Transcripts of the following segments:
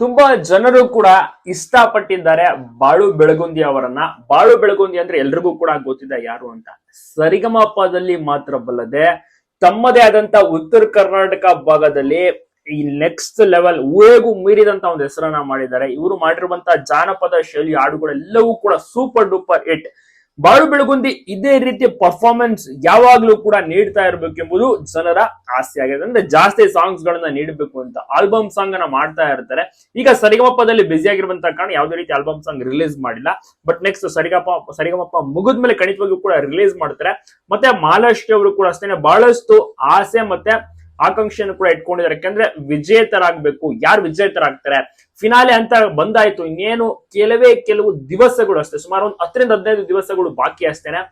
ತುಂಬಾ ಜನರು ಕೂಡ ಇಷ್ಟಪಟ್ಟಿದ್ದಾರೆ ಬಾಳು ಬೆಳಗುಂದಿ ಅವರನ್ನ. ಬಾಳು ಬೆಳಗುಂದಿ ಅಂದ್ರೆ ಎಲ್ರಿಗೂ ಕೂಡ ಗೊತ್ತಿದೆ ಯಾರು ಅಂತ. ಸರಿಗಮಪದಲ್ಲಿ ಮಾತ್ರ ಬಲ್ಲದೆ ತಮ್ಮದೇ ಆದಂತ ಉತ್ತರ ಕರ್ನಾಟಕ ಭಾಗದಲ್ಲಿ ಈ ನೆಕ್ಸ್ಟ್ ಲೆವೆಲ್ ಊರೆಗೂ ಮೀರಿದಂತ ಒಂದು ಹೆಸರನ್ನ ಮಾಡಿದ್ದಾರೆ. ಇವರು ಮಾಡಿರುವಂತ ಜಾನಪದ ಶೈಲಿ ಹಾಡುಗಳೆಲ್ಲವೂ ಕೂಡ ಸೂಪರ್ ಡೂಪರ್ ಹಿಟ್ ಬಾಳು ಬೆಳಗುಂದಿ ಇದೇ ರೀತಿ ಪರ್ಫಾರ್ಮೆನ್ಸ್ ಯಾವಾಗ್ಲೂ ಕೂಡ ನೀಡ್ತಾ ಇರಬೇಕೆಂಬುದು ಜನರ ಆಸೆ ಆಗಿದೆ. ಅಂದ್ರೆ ಜಾಸ್ತಿ ಸಾಂಗ್ಸ್ ಗಳನ್ನ ನೀಡಬೇಕು ಅಂತ ಆಲ್ಬಮ್ ಸಾಂಗ್ ಅನ್ನ ಮಾಡ್ತಾ ಇರ್ತಾರೆ. ಈಗ ಸರಿಗಮಪ್ಪದಲ್ಲಿ ಬ್ಯುಸಿ ಆಗಿರುವಂತ ಕಾರಣ ಯಾವುದೇ ರೀತಿ ಆಲ್ಬಮ್ ಸಾಂಗ್ ರಿಲೀಸ್ ಮಾಡಿಲ್ಲ. ಬಟ್ ನೆಕ್ಸ್ಟ್ ಸರಿಗಪ್ಪ, ಸರಿಗಮಪ್ಪ ಮುಗಿದ್ಮೇಲೆ ಖಂಡಿತವಾಗಿಯೂ ಕೂಡ ರಿಲೀಸ್ ಮಾಡ್ತಾರೆ. ಮತ್ತೆ ಮಹಾಲಕ್ಷ್ಮಿ ಅವರು ಕೂಡ ಅಷ್ಟೇನೆ ಬಹಳಷ್ಟು ಆಸೆ ಮತ್ತೆ ಆಕಾಂಕ್ಷೆಯನ್ನು ಕೂಡ ಇಟ್ಕೊಂಡಿದ್ದಾರೆ. ಯಾಕಂದ್ರೆ ವಿಜೇತರಾಗಬೇಕು. ಯಾರು ವಿಜೇತರಾಗ್ತಾರೆ? ಫಿನಾಲೆ ಅಂತ ಬಂದಾಯ್ತು. ಇನ್ನೇನು ಕೆಲವೇ ಕೆಲವು ದಿವಸಗಳು ಅಷ್ಟೇ. ಸುಮಾರು ಒಂದು ಹತ್ತರಿಂದ ಹದಿನೈದು ದಿವಸಗಳು ಬಾಕಿ ಅಷ್ಟೇನೆ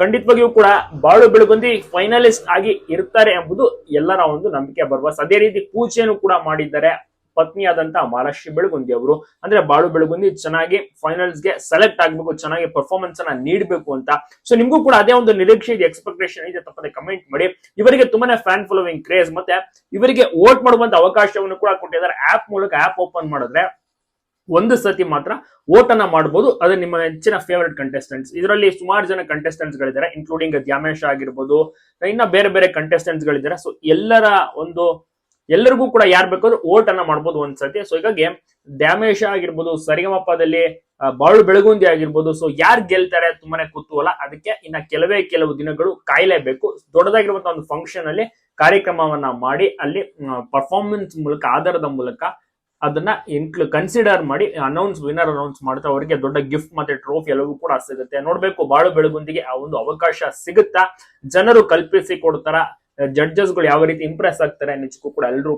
ಖಂಡಿತವಾಗಿಯೂ ಕೂಡ ಬಾಳು ಬೆಳಗುಂದಿ ಫೈನಲಿಸ್ಟ್ ಆಗಿ ಇರ್ತಾರೆ ಎಂಬುದು ಎಲ್ಲರ ಒಂದು ನಂಬಿಕೆ, ಭರವಸೆ. ಅದೇ ರೀತಿ ಪೂಜೆಯನ್ನು ಕೂಡ ಮಾಡಿದ್ದಾರೆ. ಪತ್ನಿಯಾದಂತ ಮಹಾಲಕ್ಷ್ಮಿ ಬೆಳಗುಂದಿ ಅವರು. ಅಂದ್ರೆ ಬಾಳು ಬೆಳಗುಂದಿ ಚೆನ್ನಾಗಿ ಫೈನಲ್ಸ್ಗೆ ಸೆಲೆಕ್ಟ್ ಆಗ್ಬೇಕು, ಚೆನ್ನಾಗಿ ಪರ್ಫಾರ್ಮೆನ್ಸ್ ಅನ್ನ ನೀಡಬೇಕು ಅಂತ. ಸೊ ನಿಮ್ಗೂ ಕೂಡ ಅದೇ ಒಂದು ನಿರೀಕ್ಷೆ ಇದೆ ಎಕ್ಸ್ಪೆಕ್ಟೇಷನ್ ಇದೆ ತಪ್ಪದೆ ಕಮೆಂಟ್ ಮಾಡಿ. ಇವರಿಗೆ ತುಂಬಾನೇ ಫ್ಯಾನ್ ಫಾಲೋವಿಂಗ್ ಕ್ರೇಜ್ ಮತ್ತೆ ಇವರಿಗೆ ವೋಟ್ ಮಾಡುವಂತ ಅವಕಾಶವನ್ನು ಕೂಡ ಕೊಟ್ಟಿದ್ದಾರೆ. ಆಪ್ ಮೂಲಕ ಆಪ್ ಓಪನ್ ಮಾಡಿದ್ರೆ ಒಂದು ಸತಿ ಮಾತ್ರ ವೋಟ್ ಅನ್ನ ಮಾಡಬಹುದು ಅದು ನಿಮ್ಮ ಹೆಚ್ಚಿನ ಫೇವರೆಟ್ ಕಂಟೆಸ್ಟೆಂಟ್ಸ್ ಇದರಲ್ಲಿ ಸುಮಾರು ಜನ ಕಂಟೆಸ್ಟೆಂಟ್ಸ್ ಗಳಿದ್ದಾರೆ ಇನ್ಕ್ಲೂಡಿಂಗ್ ದ್ಯಾಮೇಶ್ ಆಗಿರ್ಬೋದು, ಇನ್ನ ಬೇರೆ ಬೇರೆ ಕಂಟೆಸ್ಟೆಂಟ್ಸ್ ಗಳಿದ್ದಾರೆ. ಸೊ ಎಲ್ಲರ ಒಂದು ಎಲ್ಲರಿಗೂ ಕೂಡ ಯಾರು ಬೇಕಾದ್ರೂ ವೋಟ್ ಅನ್ನ ಮಾಡ್ಬೋದು ಒಂದ್ಸತಿ. ಸೊ ಹೀಗಾಗಿ ಡ್ಯಾಮೇಶ ಆಗಿರ್ಬೋದು ಸರಿಗಮಪ್ಪದಲ್ಲಿ ಬಾಳು ಬೆಳಗುಂದಿ ಆಗಿರ್ಬೋದು ಸೊ ಯಾರು ಗೆಲ್ತಾರೆ ತುಂಬಾನೇ ಕುತೂಹಲ. ಅದಕ್ಕೆ ಇನ್ನ ಕೆಲವೇ ಕೆಲವು ದಿನಗಳು ಕಾಯಲೇಬೇಕು. ದೊಡ್ಡದಾಗಿರುವಂತಹ ಒಂದು ಫಂಕ್ಷನ್ ಅಲ್ಲಿ ಕಾರ್ಯಕ್ರಮವನ್ನ ಮಾಡಿ, ಅಲ್ಲಿ ಪರ್ಫಾರ್ಮೆನ್ಸ್ ಮೂಲಕ, ಆಧಾರದ ಮೂಲಕ ಅದನ್ನ ಇನ್ಕ್ಲೂ ಕನ್ಸಿಡರ್ ಮಾಡಿ ಅನೌನ್ಸ್ ವಿನ್ನರ್ ಅನೌನ್ಸ್ ಮಾಡ್ತಾ ಅವರಿಗೆ ದೊಡ್ಡ ಗಿಫ್ಟ್ ಮತ್ತೆ ಟ್ರೋಫಿ ಎಲ್ಲವೂ ಕೂಡ ಸಿಗುತ್ತೆ. ನೋಡ್ಬೇಕು, ಬಾಳು ಬೆಳಗುಂದಿಗೆ ಆ ಒಂದು ಅವಕಾಶ ಸಿಗುತ್ತಾ? ಜನರು ಕಲ್ಪಿಸಿ ಕೊಡ್ತಾರ? ಜಡ್ಜಸ್ಗಳು ಯಾವ ರೀತಿ ಇಂಪ್ರೆಸ್ ಆಗ್ತಾರೆ ನಿಜಕ್ಕೂ ಕೂಡ ಎಲ್ಲರೂ